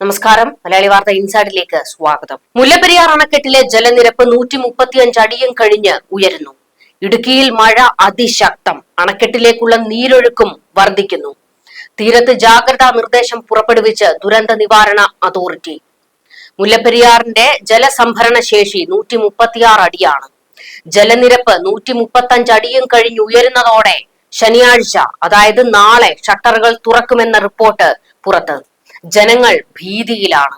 നമസ്കാരം. മലയാളി വാർത്ത ഇൻസൈഡിലേക്ക് സ്വാഗതം. മുല്ലപ്പെരിയാർ അണക്കെട്ടിലെ ജലനിരപ്പ് നൂറ്റി മുപ്പത്തിയഞ്ച് അടിയും കഴിഞ്ഞ് ഉയരുന്നു. ഇടുക്കിയിൽ മഴ അതിശക്തം. അണക്കെട്ടിലേക്കുള്ള നീരൊഴുക്കും വർദ്ധിക്കുന്നു. തീരത്ത് ജാഗ്രതാ നിർദ്ദേശം പുറപ്പെടുവിച്ച് ദുരന്ത നിവാരണ അതോറിറ്റി. മുല്ലപ്പെരിയാറിന്റെ ജലസംഭരണ ശേഷി നൂറ്റി മുപ്പത്തിയാറ് അടിയാണ്. ജലനിരപ്പ് നൂറ്റി മുപ്പത്തഞ്ച് അടിയും കഴിഞ്ഞ് ഉയരുന്നതോടെ ശനിയാഴ്ച അതായത് നാളെ ഷട്ടറുകൾ തുറക്കുമെന്ന റിപ്പോർട്ട് പുറത്ത്. ജനങ്ങൾ ഭീതിയിലാണ്.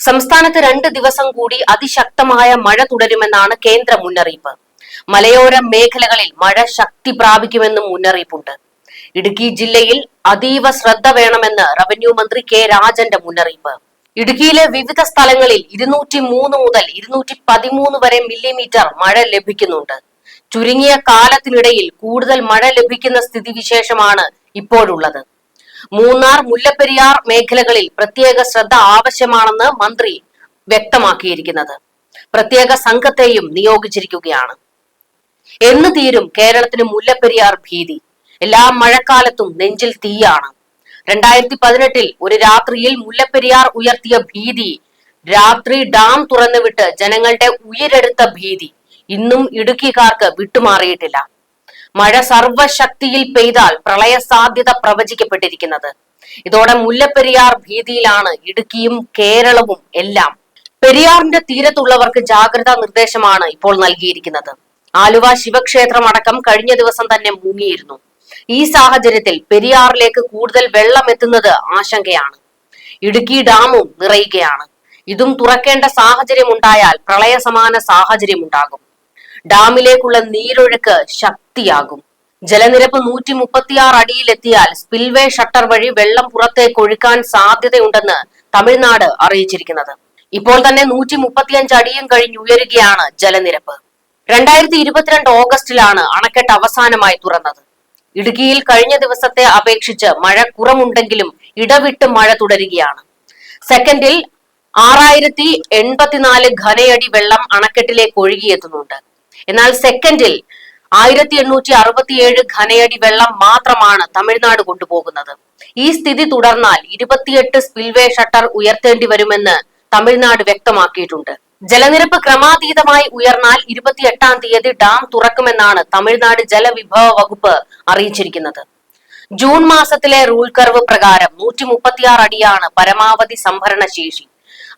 സംസ്ഥാനത്ത് രണ്ട് ദിവസം കൂടി അതിശക്തമായ മഴ തുടരുമെന്നാണ് കേന്ദ്ര മുന്നറിയിപ്പ്. മലയോര മേഖലകളിൽ മഴ ശക്തി പ്രാപിക്കുമെന്നും മുന്നറിയിപ്പുണ്ട്. ഇടുക്കി ജില്ലയിൽ അതീവ ശ്രദ്ധ വേണമെന്ന് റവന്യൂ മന്ത്രി കെ രാജന്റെ മുന്നറിയിപ്പ്. ഇടുക്കിയിലെ വിവിധ സ്ഥലങ്ങളിൽ ഇരുന്നൂറ്റി മൂന്ന് മുതൽ ഇരുന്നൂറ്റി പതിമൂന്ന് വരെ മില്ലിമീറ്റർ മഴ ലഭിക്കുന്നുണ്ട്. ചുരുങ്ങിയ കാലത്തിനിടയിൽ കൂടുതൽ മഴ ലഭിക്കുന്ന സ്ഥിതിവിശേഷമാണ് ഇപ്പോഴുള്ളത്. മൂന്നാർ മുല്ലപ്പെരിയാർ മേഖലകളിൽ പ്രത്യേക ശ്രദ്ധ ആവശ്യമാണെന്ന് മന്ത്രി വ്യക്തമാക്കിയിരിക്കുന്നത്. പ്രത്യേക സംഘത്തെയും നിയോഗിച്ചിരിക്കുകയാണ്. എന്ന് തീരും കേരളത്തിന് മുല്ലപ്പെരിയാർ ഭീതി. എല്ലാ മഴക്കാലത്തും നെഞ്ചിൽ തീയാണ്. രണ്ടായിരത്തി പതിനെട്ടിൽ ഒരു രാത്രിയിൽ മുല്ലപ്പെരിയാർ ഉയർത്തിയ ഭീതി രാത്രി ഡാം തുറന്നുവിട്ട് ജനങ്ങളുടെ ഉയരെടുത്ത ഭീതി ഇന്നും ഇടുക്കിക്കാർക്ക് വിട്ടുമാറിയിട്ടില്ല. മഴ സർവശക്തിയിൽ പെയ്താൽ പ്രളയ സാധ്യത പ്രവചിക്കപ്പെട്ടിരിക്കുന്നത്. ഇതോടെ മുല്ലപ്പെരിയാർ ഭീതിയിലാണ് ഇടുക്കിയും കേരളവും എല്ലാം. പെരിയാറിന്റെ തീരത്തുള്ളവർക്ക് ജാഗ്രതാ നിർദ്ദേശമാണ് ഇപ്പോൾ നൽകിയിരിക്കുന്നത്. ആലുവ ശിവക്ഷേത്രം അടക്കം കഴിഞ്ഞ ദിവസം തന്നെ മുങ്ങിയിരുന്നു. ഈ സാഹചര്യത്തിൽ പെരിയാറിലേക്ക് കൂടുതൽ വെള്ളം എത്തുന്നത് ആശങ്കയാണ്. ഇടുക്കി ഡാമും നിറയുകയാണ്. ഇതും തുറക്കേണ്ട സാഹചര്യം ഉണ്ടായാൽ പ്രളയ സമാന സാഹചര്യം ഉണ്ടാകും ഡാമിലേക്കുള്ള നീരൊഴുക്ക് ശക്തിയാകും. ജലനിരപ്പ് നൂറ്റി മുപ്പത്തിയാറ് അടിയിലെത്തിയാൽ സ്പിൽവേ ഷട്ടർ വഴി വെള്ളം പുറത്തേക്ക് ഒഴുക്കാൻ സാധ്യതയുണ്ടെന്ന് തമിഴ്നാട് അറിയിച്ചിരിക്കുന്നത്. ഇപ്പോൾ തന്നെ നൂറ്റി മുപ്പത്തിയഞ്ച് അടിയും കഴിഞ്ഞ് ഉയരുകയാണ് ജലനിരപ്പ്. രണ്ടായിരത്തി ഇരുപത്തിരണ്ട് ഓഗസ്റ്റിലാണ് അണക്കെട്ട് അവസാനമായി തുറന്നത്. ഇടുക്കിയിൽ കഴിഞ്ഞ ദിവസത്തെ അപേക്ഷിച്ച് മഴ കുറവുണ്ടെങ്കിലും ഇടവിട്ട് മഴ തുടരുകയാണ്. സെക്കൻഡിൽ ആറായിരത്തി എൺപത്തിനാല് ഘനയടി വെള്ളം അണക്കെട്ടിലേക്ക് ഒഴുകിയെത്തുന്നുണ്ട്. എന്നാൽ സെക്കൻഡിൽ ആയിരത്തി എണ്ണൂറ്റി അറുപത്തിയേഴ് ഘനയടി വെള്ളം മാത്രമാണ് തമിഴ്നാട് കൊണ്ടുപോകുന്നത്. ഈ സ്ഥിതി തുടർന്നാൽ ഇരുപത്തിയെട്ട് സ്പിൽവേ ഷട്ടർ ഉയർത്തേണ്ടി വരുമെന്ന് തമിഴ്നാട് വ്യക്തമാക്കിയിട്ടുണ്ട്. ജലനിരപ്പ് ക്രമാതീതമായി ഉയർന്നാൽ ഇരുപത്തിയെട്ടാം തീയതി ഡാം തുറക്കുമെന്നാണ് തമിഴ്നാട് ജലവിഭവ വകുപ്പ് അറിയിച്ചിരിക്കുന്നത്. ജൂൺ മാസത്തിലെ റൂൾ കർവ് പ്രകാരം നൂറ്റി മുപ്പത്തിയാറ് അടിയാണ് പരമാവധി സംഭരണ ശേഷി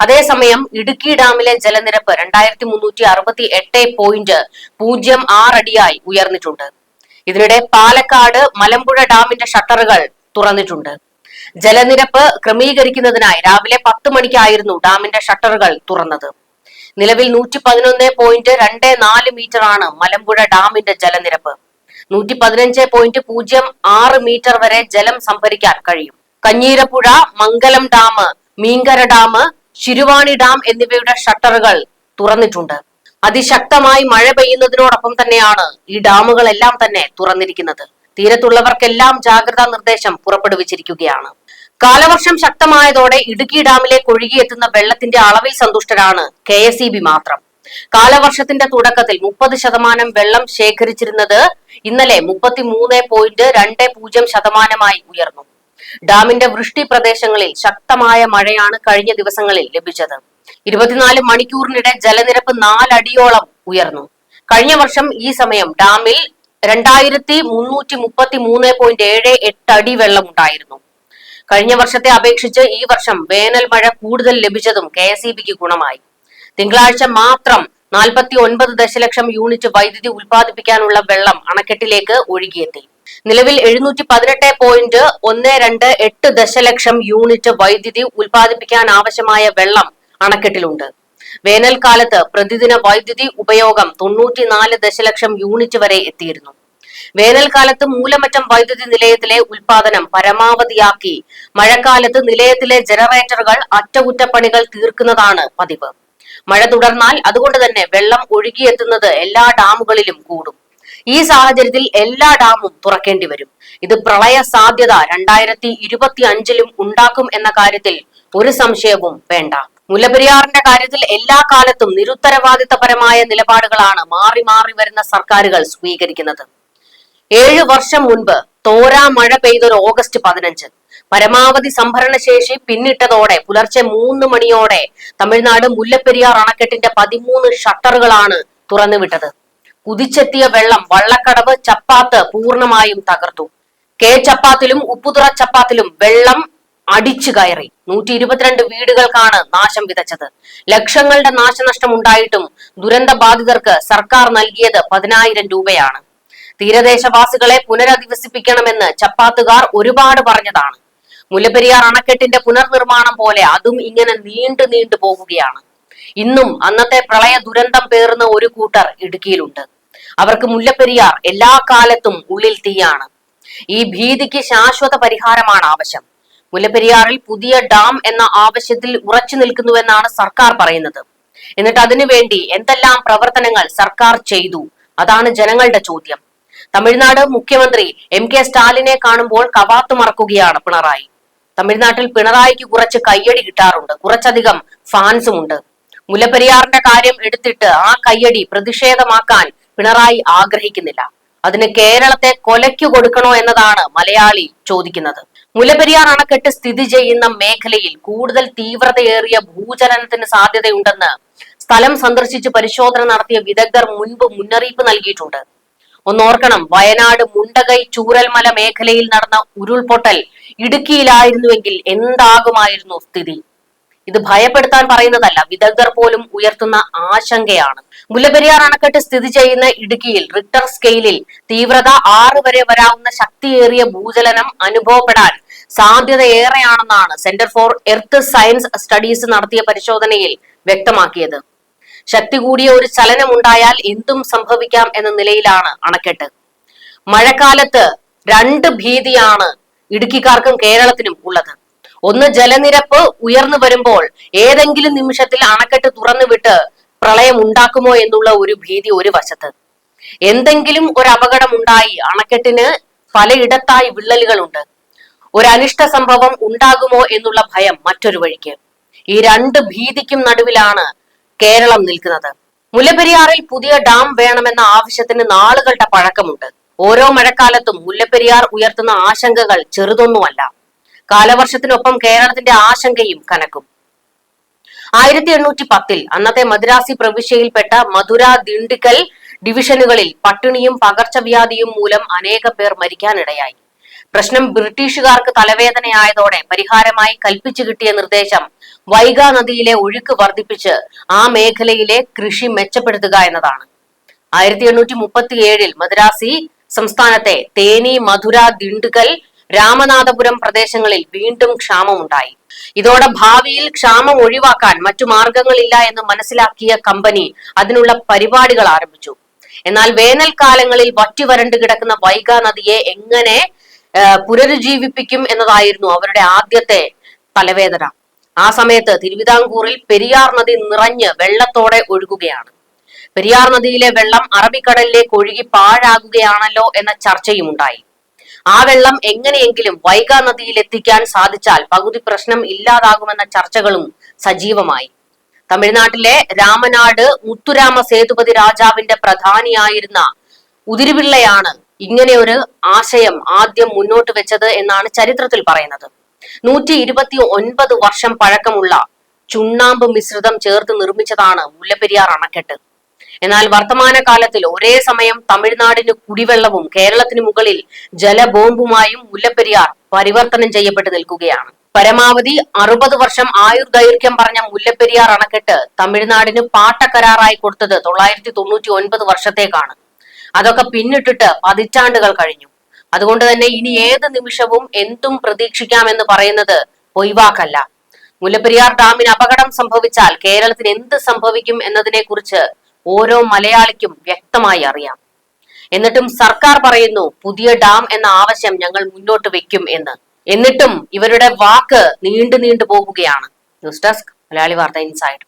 അതേസമയം ഇടുക്കി ഡാമിലെ ജലനിരപ്പ് രണ്ടായിരത്തി മുന്നൂറ്റി അറുപത്തി എട്ട് പോയിന്റ് പൂജ്യം ആറടിയായി ഉയർന്നിട്ടുണ്ട്. ഇതിനിടെ പാലക്കാട് മലമ്പുഴ ഡാമിന്റെ ഷട്ടറുകൾ തുറന്നിട്ടുണ്ട്. ജലനിരപ്പ് ക്രമീകരിക്കുന്നതിനായി രാവിലെ പത്ത് മണിക്കായിരുന്നു ഡാമിന്റെ ഷട്ടറുകൾ തുറന്നത്. നിലവിൽ നൂറ്റി പതിനൊന്ന് പോയിന്റ് രണ്ട് നാല് മീറ്റർ ആണ് മലമ്പുഴ ഡാമിന്റെ ജലനിരപ്പ്. നൂറ്റി പതിനഞ്ച് പോയിന്റ് പൂജ്യം ആറ് മീറ്റർ വരെ ജലം സംഭരിക്കാൻ കഴിയും. Kanjirappuzha Mangalam dam Meenkara dam Siruvani dam എന്നിവയുടെ ഷട്ടറുകൾ തുറന്നിട്ടുണ്ട്. അതിശക്തമായി മഴ പെയ്യുന്നതിനോടൊപ്പം തന്നെയാണ് ഈ ഡാമുകളെല്ലാം തന്നെ തുറന്നിരിക്കുന്നത്. തീരത്തുള്ളവർക്കെല്ലാം ജാഗ്രതാ നിർദ്ദേശം പുറപ്പെടുവിച്ചിരിക്കുകയാണ്. കാലവർഷം ശക്തമായതോടെ ഇടുക്കി ഡാമിലേക്ക് ഒഴുകിയെത്തുന്ന വെള്ളത്തിന്റെ അളവിൽ സന്തുഷ്ടരാണ് കെ മാത്രം. കാലവർഷത്തിന്റെ തുടക്കത്തിൽ മുപ്പത് ശതമാനം വെള്ളം ശേഖരിച്ചിരുന്നത് ഇന്നലെ മുപ്പത്തി മൂന്ന് പോയിന്റ് രണ്ട് പൂജ്യം ശതമാനമായി ഉയർന്നു. ഡാമിന്റെ വൃഷ്ടി പ്രദേശങ്ങളിൽ ശക്തമായ മഴയാണ് കഴിഞ്ഞ ദിവസങ്ങളിൽ ലഭിച്ചത്. ഇരുപത്തിനാല് മണിക്കൂറിനിടെ ജലനിരപ്പ് നാലടിയോളം ഉയർന്നു. കഴിഞ്ഞ വർഷം ഈ സമയം ഡാമിൽ രണ്ടായിരത്തി മുന്നൂറ്റി മുപ്പത്തി മൂന്ന് പോയിന്റ് ഏഴ് എട്ട് അടി വെള്ളമുണ്ടായിരുന്നു. കഴിഞ്ഞ വർഷത്തെ അപേക്ഷിച്ച് ഈ വർഷം വേനൽ മഴ കൂടുതൽ ലഭിച്ചതും കെ എസ് ഇ ബിക്ക് ഗുണമായി. തിങ്കളാഴ്ച മാത്രം നാൽപ്പത്തി ഒൻപത് ദശലക്ഷം യൂണിറ്റ് വൈദ്യുതി ഉൽപ്പാദിപ്പിക്കാനുള്ള വെള്ളം അണക്കെട്ടിലേക്ക് ഒഴുകിയെത്തി. നിലവിൽ എഴുന്നൂറ്റി പതിനെട്ട് പോയിന്റ് ഒന്ന് രണ്ട് എട്ട് ദശലക്ഷം യൂണിറ്റ് വൈദ്യുതി ഉൽപ്പാദിപ്പിക്കാൻ ആവശ്യമായ വെള്ളം അണക്കെട്ടിലുണ്ട്. വേനൽക്കാലത്ത് പ്രതിദിന വൈദ്യുതി ഉപയോഗം തൊണ്ണൂറ്റിനാല് ദശലക്ഷം യൂണിറ്റ് വരെ എത്തിയിരുന്നു. വേനൽക്കാലത്ത് മൂലമറ്റം വൈദ്യുതി നിലയത്തിലെ ഉൽപാദനം പരമാവധിയാക്കി. മഴക്കാലത്ത് നിലയത്തിലെ ജനറേറ്ററുകൾ അറ്റകുറ്റപ്പണികൾ തീർക്കുന്നതാണ് പതിവ്. മഴ തുടർന്നാൽ അതുകൊണ്ട് തന്നെ വെള്ളം ഒഴുകിയെത്തുന്നത് എല്ലാ ഡാമുകളിലും കൂടും. ഈ സാഹചര്യത്തിൽ എല്ലാ ഡാമും തുറക്കേണ്ടി വരും. ഇത് പ്രളയ സാധ്യത രണ്ടായിരത്തി ഇരുപത്തി അഞ്ചിലും ഉണ്ടാക്കും എന്ന കാര്യത്തിൽ ഒരു സംശയവും വേണ്ട. മുല്ലപ്പെരിയാറിന്റെ കാര്യത്തിൽ എല്ലാ കാലത്തും നിരുത്തരവാദിത്തപരമായ നിലപാടുകളാണ് മാറി മാറി വരുന്ന സർക്കാരുകൾ സ്വീകരിക്കുന്നത്. ഏഴു വർഷം മുൻപ് തോരാ മഴ പെയ്തൊരു ഓഗസ്റ്റ് പതിനഞ്ച്. പരമാവധി സംഭരണശേഷി പിന്നിട്ടതോടെ പുലർച്ചെ മൂന്ന് മണിയോടെ തമിഴ്നാട് മുല്ലപ്പെരിയാർ അണക്കെട്ടിന്റെ പതിമൂന്ന് ഷട്ടറുകളാണ് തുറന്നുവിട്ടത്. കുതിച്ചെത്തിയ വെള്ളം വള്ളക്കടവ് ചപ്പാത്ത് പൂർണമായും തകർത്തു. കെ ചപ്പാത്തിലും ഉപ്പുതുറ ചപ്പാത്തിലും വെള്ളം അടിച്ചു കയറി. നൂറ്റി ഇരുപത്തിരണ്ട് വീടുകൾക്കാണ് നാശം വിതച്ചത്. ലക്ഷങ്ങളുടെ നാശനഷ്ടം ഉണ്ടായിട്ടും ദുരന്ത ബാധിതർക്ക് സർക്കാർ നൽകിയത് പതിനായിരം രൂപയാണ്. തീരദേശവാസികളെ പുനരധിവസിപ്പിക്കണമെന്ന് ചപ്പാത്തുകാർ ഒരുപാട് പറഞ്ഞതാണ്. മുല്ലപ്പെരിയാർ അണക്കെട്ടിന്റെ പുനർനിർമ്മാണം പോലെ അതും ഇങ്ങനെ നീണ്ടു നീണ്ടു പോവുകയാണ്. ഇന്നും അന്നത്തെ പ്രളയ ദുരന്തം പേറുന്ന ഒരു കൂട്ടർ ഇടുക്കിയിലുണ്ട്. അവർക്ക് മുല്ലപ്പെരിയാർ എല്ലാ കാലത്തും ഉള്ളിൽ തീയാണ്. ഈ ഭീതിക്ക് ശാശ്വത പരിഹാരമാണ് ആവശ്യം. മുല്ലപ്പെരിയാറിൽ പുതിയ ഡാം എന്ന ആവശ്യത്തിൽ ഉറച്ചു നിൽക്കുന്നുവെന്നാണ് സർക്കാർ പറയുന്നത്. എന്നിട്ട് അതിനുവേണ്ടി എന്തെല്ലാം പ്രവർത്തനങ്ങൾ സർക്കാർ ചെയ്തു? അതാണ് ജനങ്ങളുടെ ചോദ്യം. തമിഴ്നാട് മുഖ്യമന്ത്രി എം കെ സ്റ്റാലിനെ കാണുമ്പോൾ കവാത്തു മറക്കുകയാണ് പിണറായി. തമിഴ്നാട്ടിൽ പിണറായിക്ക് കുറച്ച് കയ്യടി കിട്ടാറുണ്ട്. കുറച്ചധികം ഫാൻസും ഉണ്ട് മുല്ലപ്പെരിയാറിന്റെ കാര്യം എടുത്തിട്ട് ആ കയ്യടി പ്രതിഷേധമാക്കാൻ പിണറായി ആഗ്രഹിക്കുന്നില്ല. അതിന് കേരളത്തെ കൊലയ്ക്കു കൊടുക്കണോ എന്നതാണ് മലയാളി ചോദിക്കുന്നത്. മുല്ലപ്പെരിയാർ അണക്കെട്ട് സ്ഥിതി ചെയ്യുന്ന മേഖലയിൽ കൂടുതൽ തീവ്രതയേറിയ ഭൂചലനത്തിന് സാധ്യതയുണ്ടെന്ന് സ്ഥലം സന്ദർശിച്ച് പരിശോധന നടത്തിയ വിദഗ്ധർ മുൻപ് മുന്നറിയിപ്പ് നൽകിയിട്ടുണ്ട്. ഒന്നോർക്കണം വയനാട് മുണ്ടകൈ ചൂരൽമല മേഖലയിൽ നടന്ന ഉരുൾപൊട്ടൽ ഇടുക്കിയിലായിരുന്നുവെങ്കിൽ എന്താകുമായിരുന്നു സ്ഥിതി? ഇത് ഭയപ്പെടുത്താൻ പറയുന്നതല്ല വിദഗ്ധർ പോലും ഉയർത്തുന്ന ആശങ്കയാണ്. മുല്ലപ്പെരിയാർ അണക്കെട്ട് സ്ഥിതി ചെയ്യുന്ന ഇടുക്കിയിൽ റിക്ടർ സ്കെയിലിൽ തീവ്രത ആറ് വരെ വരാവുന്ന ശക്തിയേറിയ ഭൂചലനം അനുഭവപ്പെടാൻ സാധ്യത ഏറെയാണെന്നാണ് centre for earth science studies നടത്തിയ പരിശോധനയിൽ വ്യക്തമാക്കിയത്. ശക്തി കൂടിയ ഒരു ചലനം ഉണ്ടായാൽ എന്തും സംഭവിക്കാം എന്ന നിലയിലാണ് അണക്കെട്ട്. മഴക്കാലത്ത് രണ്ട് ഭീതിയാണ് ഇടുക്കിക്കാർക്കും കേരളത്തിനും ഉള്ളത്. ഒന്ന് ജലനിരപ്പ് ഉയർന്നു വരുമ്പോൾ ഏതെങ്കിലും നിമിഷത്തിൽ അണക്കെട്ട് തുറന്നുവിട്ട് പ്രളയം ഉണ്ടാക്കുമോ എന്നുള്ള ഒരു ഭീതി ഒരു വശത്ത്. എന്തെങ്കിലും ഒരു അപകടം ഉണ്ടായി അണക്കെട്ടിന് പലയിടത്തായി വിള്ളലുകളുണ്ട്. ഒരു അനിഷ്ട സംഭവം ഉണ്ടാകുമോ എന്നുള്ള ഭയം മറ്റൊരു വഴിക്ക്. ഈ രണ്ട് ഭീതിക്കും നടുവിലാണ് കേരളം നിൽക്കുന്നത്. മുല്ലപ്പെരിയാറിൽ പുതിയ ഡാം വേണമെന്ന ആവശ്യത്തിന് നാളുകളുടെ പഴക്കമുണ്ട്. ഓരോ മഴക്കാലത്തും മുല്ലപ്പെരിയാർ ഉയർത്തുന്ന ആശങ്കകൾ ചെറുതൊന്നുമല്ല. കാലവർഷത്തിനൊപ്പം കേരളത്തിന്റെ ആശങ്കയും കനക്കും. ആയിരത്തി എണ്ണൂറ്റി പത്തിൽ അന്നത്തെ മദ്രാസി പ്രവിശ്യയിൽപ്പെട്ട മധുര ദിണ്ടിക്കൽ ഡിവിഷനുകളിൽ പട്ടിണിയും പകർച്ചവ്യാധിയും മൂലം അനേക പേർ മരിക്കാനിടയായി. പ്രശ്നം ബ്രിട്ടീഷുകാർക്ക് തലവേദനയായതോടെ പരിഹാരമായി കൽപ്പിച്ചു കിട്ടിയ നിർദ്ദേശം വൈഗാ നദിയിലെ ഒഴുക്ക് വർദ്ധിപ്പിച്ച് ആ മേഖലയിലെ കൃഷി മെച്ചപ്പെടുത്തുക എന്നതാണ്. ആയിരത്തി എണ്ണൂറ്റി മുപ്പത്തി ഏഴിൽ മദ്രാസി സംസ്ഥാനത്തെ തേനി മധുര ദിണ്ടുകൽ രാമനാഥപുരം പ്രദേശങ്ങളിൽ വീണ്ടും ക്ഷാമമുണ്ടായി. ഇതോടെ ഭാവിയിൽ ക്ഷാമം ഒഴിവാക്കാൻ മറ്റു മാർഗങ്ങളില്ല എന്ന് മനസ്സിലാക്കിയ കമ്പനി അതിനുള്ള പരിപാടികൾ ആരംഭിച്ചു. എന്നാൽ വേനൽക്കാലങ്ങളിൽ വറ്റി വരണ്ടു കിടക്കുന്ന വൈഗാ നദിയെ എങ്ങനെ പുനരുജ്ജീവിപ്പിക്കും എന്നതായിരുന്നു അവരുടെ ആദ്യത്തെ തലവേദന. ആ സമയത്ത് തിരുവിതാംകൂറിൽ പെരിയാർ നദി നിറഞ്ഞ് വെള്ളത്തോടെ ഒഴുകുകയാണ്. പെരിയാർ നദിയിലെ വെള്ളം അറബിക്കടലിലേക്ക് ഒഴുകി പാഴാകുകയാണല്ലോ എന്ന ചർച്ചയും ഉണ്ടായി ആ വെള്ളം എങ്ങനെയെങ്കിലും വൈഗാ നദിയിൽ എത്തിക്കാൻ സാധിച്ചാൽ പകുതി പ്രശ്നം ഇല്ലാതാകുമെന്ന ചർച്ചകളും സജീവമായി. തമിഴ്നാട്ടിലെ രാമനാട് മുത്തുരാമ സേതുപതി രാജാവിന്റെ പ്രധാനിയായിരുന്ന ഉതിരിപിള്ളയാണ് ഇങ്ങനെ ഒരു ആശയം ആദ്യം മുന്നോട്ട് വെച്ചത് എന്നാണ് ചരിത്രത്തിൽ പറയുന്നത്. നൂറ്റി ഇരുപത്തി ഒൻപത് വർഷം പഴക്കമുള്ള ചുണ്ണാമ്പ് മിശ്രിതം ചേർത്ത് നിർമ്മിച്ചതാണ് മുല്ലപ്പെരിയാർ അണക്കെട്ട്. എന്നാൽ വർത്തമാന കാലത്തിൽ ഒരേ സമയം തമിഴ്നാടിന് കുടിവെള്ളവും കേരളത്തിന് മുകളിൽ ജലബോംബുമായും മുല്ലപ്പെരിയാർ പരിവർത്തനം ചെയ്യപ്പെട്ടു നിൽക്കുകയാണ്. പരമാവധി അറുപത് വർഷം ആയുർദൈർഘ്യം പറഞ്ഞ മുല്ലപ്പെരിയാർ അണക്കെട്ട് തമിഴ്നാടിന് പാട്ടക്കരാറായി കൊടുത്തത് തൊള്ളായിരത്തി തൊണ്ണൂറ്റി ഒൻപത് വർഷത്തേക്കാണ്. അതൊക്കെ പിന്നിട്ടിട്ട് പതിറ്റാണ്ടുകൾ കഴിഞ്ഞു. അതുകൊണ്ട് തന്നെ ഇനി ഏത് നിമിഷവും എന്തും പ്രതീക്ഷിക്കാമെന്ന് പറയുന്നത് ഒഴിവാക്കല്ല. മുല്ലപ്പെരിയാർ ഡാമിന് അപകടം സംഭവിച്ചാൽ കേരളത്തിന് എന്ത് സംഭവിക്കും എന്നതിനെ കുറിച്ച് ഓരോ മലയാളിക്കും വ്യക്തമായി അറിയാം. എന്നിട്ടും സർക്കാർ പറയുന്നു പുതിയ ഡാം എന്ന ആവശ്യം ഞങ്ങൾ മുന്നോട്ട് വെക്കും എന്ന്. എന്നിട്ടും ഇവരുടെ വാക്ക് നീണ്ടു നീണ്ടു പോകുകയാണ്. ന്യൂസ് ഡെസ്ക് മലയാളി വാർത്ത ഇൻസൈഡ്.